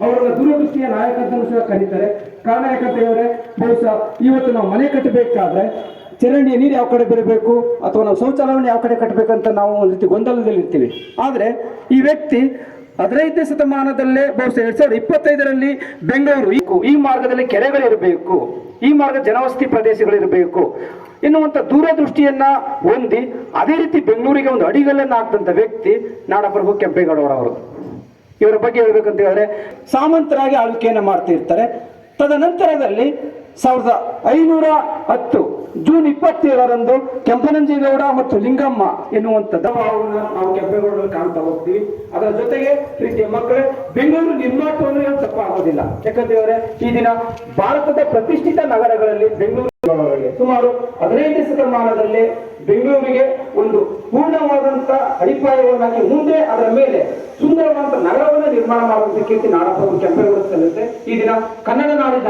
ಅವರನ್ನ ದೂರದೃಷ್ಟಿಯ ಅಂತ ಸಹ ಕರೀತಾರೆ. ಕಾರಣ ಯಾಕಂತೇಳಿದ್ರೆ ಬಹುಶಃ ಇವತ್ತು ನಾವು ಮನೆ ಕಟ್ಟಬೇಕಾದ್ರೆ ಚರಂಡಿಯ ನೀರು ಯಾವ ಕಡೆ ಬರಬೇಕು ಅಥವಾ ನಾವು ಶೌಚಾಲಯವನ್ನು ಯಾವ ಕಡೆ ಕಟ್ಟಬೇಕಂತ ನಾವು ಒಂದು ರೀತಿ ಗೊಂದಲದಲ್ಲಿ ಇರ್ತೀವಿ. ಆದರೆ ಈ ವ್ಯಕ್ತಿ ಹದಿನೈದನೇ ಶತಮಾನದಲ್ಲೇ ಬಹುಶಃ ಎರಡ್ ಸಾವಿರದ ಇಪ್ಪತ್ತೈದರಲ್ಲಿ ಬೆಂಗಳೂರು ಈ- ಮಾರ್ಗದಲ್ಲಿ ಕೆರೆಗಳಿರಬೇಕು, ಈ ಮಾರ್ಗ ಜನವಸತಿ ಪ್ರದೇಶಗಳಿರಬೇಕು ಎನ್ನುವಂಥ ದೂರದೃಷ್ಟಿಯನ್ನ ಹೊಂದಿ ಅದೇ ರೀತಿ ಬೆಂಗಳೂರಿಗೆ ಒಂದು ಅಡಿಗಲ್ಲನ್ನು ಹಾಕ್ದಂಥ ವ್ಯಕ್ತಿ ನಾಡಪ್ರಭು ಕೆಂಪೇಗೌಡರವರು. ಇವರ ಬಗ್ಗೆ ಹೇಳ್ಬೇಕಂತ ಹೇಳಿದ್ರೆ ಸಾಮಂತರಾಗಿ ಆಳ್ವಿಕೆಯನ್ನು ಮಾಡ್ತಿರ್ತಾರೆ ತದನಂತರದಲ್ಲಿ ಸಾವಿರದ ಐನೂರ ಹತ್ತು ಜೂನ್ ಇಪ್ಪತ್ತೇಳರಂದು ಕೆಂಪನಂಜೇಗೌಡ ಮತ್ತು ಲಿಂಗಮ್ಮ ಎನ್ನುವಂಥದ್ದು ನಾವು ಕೆಂಪೇಗೌಡರಲ್ಲಿ ಕಾಣ್ತಾ ಹೋಗ್ತೀವಿ. ಅದರ ಜೊತೆಗೆ ಪ್ರೀತಿಯ ಮಕ್ಕಳೇ, ಬೆಂಗಳೂರು ನಿರ್ಮಾಟವನ್ನು ಏನು ತಪ್ಪಾಗೋದಿಲ್ಲ ಯಾಕಂತ ಹೇಳಿದ್ರೆ ಈ ದಿನ ಭಾರತದ ಪ್ರತಿಷ್ಠಿತ ನಗರಗಳಲ್ಲಿ ಬೆಂಗಳೂರು ಸುಮಾರು ಹದಿನೈದನೇ ಶತಮಾನದಲ್ಲಿ ಬೆಂಗಳೂರಿಗೆ ಒಂದು ಪೂರ್ಣವಾದಂತ ಅಡಿಪಾಯವನ್ನಾಗಿ ಮುಂದೆ ಅದರ ಮೇಲೆ ನಿರ್ಮಾಣ ಮಾಡುವಂತ ಕೀರ್ತಿ ನಾಡಪ್ರಭು ಕೆಂಪೇಗೌಡ ಸಲ್ಲುತ್ತೆ ಈ ದಿನ ಕನ್ನಡ ನಾಡಿನ